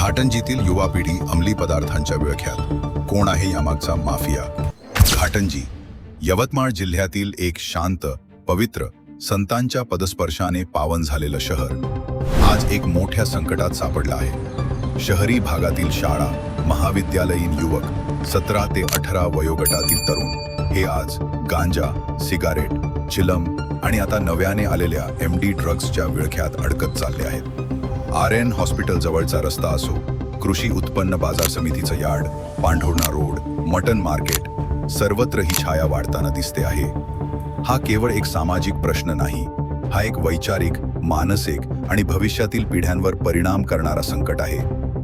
घाटंजीतील युवा पिढी अंमली पदार्थांच्या विळख्यात. कोण आहे यामागचा माफिया? घाटंजी यवतमाळ जिल्ह्यातील एक शांत पवित्र संतांच्या पदस्पर्शाने पावन झालेलं शहर. आज एक मोठ्या संकटात सापडलं आहे. शहरी भागातील शाळा महाविद्यालयीन युवक सतरा ते अठरा वयोगटातील तरुण हे आज गांजा सिगारेट चिलम आणि आता नव्याने आलेल्या एम डी ड्रग्सच्या विळख्यात अडकत चालले आहेत. आर एन हॉस्पिटल जवळचा रस्ता असो कृषी उत्पन्न बाजार समितीचं yard Pandhurna road mutton market सर्वत्र ही छाया वाढताना दिसते आहे. हा केवळ एक सामाजिक प्रश्न नाही हा एक वैचारिक मानसिक आणि भविष्यातील पिढ्यांवर परिणाम करणारा संकट आहे.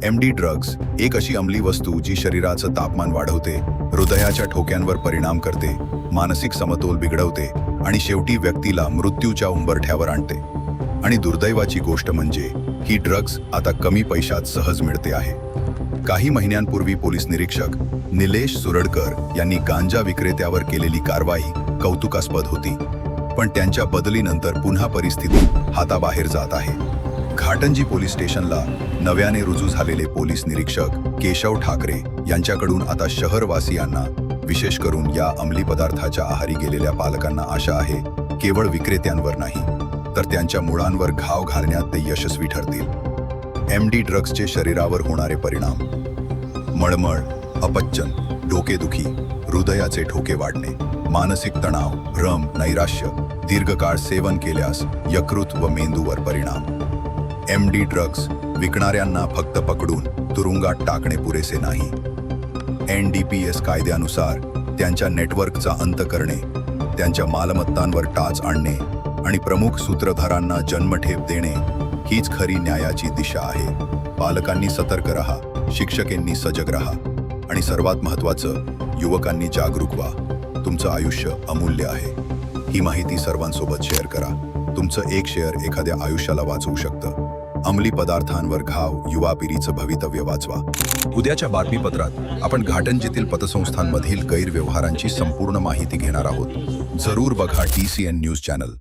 एम डी ड्रग्ज एक अशी अंमली वस्तू जी शरीराचं तापमान वाढवते हृदयाच्या ठोक्यांवर परिणाम करते मानसिक समतोल बिघडवते आणि शेवटी व्यक्तीला मृत्यूच्या उंबरठ्यावर आणते. आणि दुर्दैवाची गोष्ट म्हणजे ही ड्रग्ज आता कमी पैशात सहज मिळते आहे. काही महिन्यांपूर्वी पोलीस निरीक्षक निलेश सुरडकर यांनी गांजा विक्रेत्यावर केलेली कारवाई कौतुकास्पद होती. पण त्यांच्या बदलीनंतर पुन्हा परिस्थिती हाताबाहेर जात आहे. घाटंजी पोलीस स्टेशनला नव्याने रुजू झालेले पोलीस निरीक्षक केशव ठाकरे यांच्याकडून आता शहरवासियांना विशेष करून या अंमली पदार्थाच्या आहारी गेलेल्या पालकांना आशा आहे केवळ विक्रेत्यांवर नाही. तर त्यांच्या मुळांवर घाव घालण्यात ते यशस्वी ठरतील. एम डी ड्रग्सचे शरीरावर होणारे परिणाम. मळमळ अपच्चन डोकेदुखी हृदयाचे ठोके वाढणे मानसिक तणाव भ्रम नैराश्य दीर्घकाळ सेवन केल्यास यकृत व मेंदूवर परिणाम. एम डी ड्रग्स विकणाऱ्यांना फक्त पकडून तुरुंगात टाकणे पुरेसे नाही. एन डी पी एस कायद्यानुसार त्यांच्या नेटवर्कचा अंत करणे त्यांच्या मालमत्तांवर टाच आणणे आणि प्रमुख सूत्रधारांना जन्मठेप देणे हीच खरी न्यायाची दिशा आहे. पालकांनी सतर्क रहा शिक्षकांनी सजग रहा आणि सर्वात महत्त्वाचं युवकांनी जागरूक व्हा. तुमचं आयुष्य अमूल्य आहे. ही माहिती सर्वांसोबत शेअर करा. तुमचं एक शेअर एखाद्या आयुष्याला वाचवू शकतं. अंमली पदार्थांवर घाव युवा पिढीचं भवितव्य वाचवा. उद्याच्या बातमीपत्रात आपण घाटंजीतील पतसंस्थांमधील गैरव्यवहारांची संपूर्ण माहिती घेणार आहोत. जरूर बघा T C N news channel.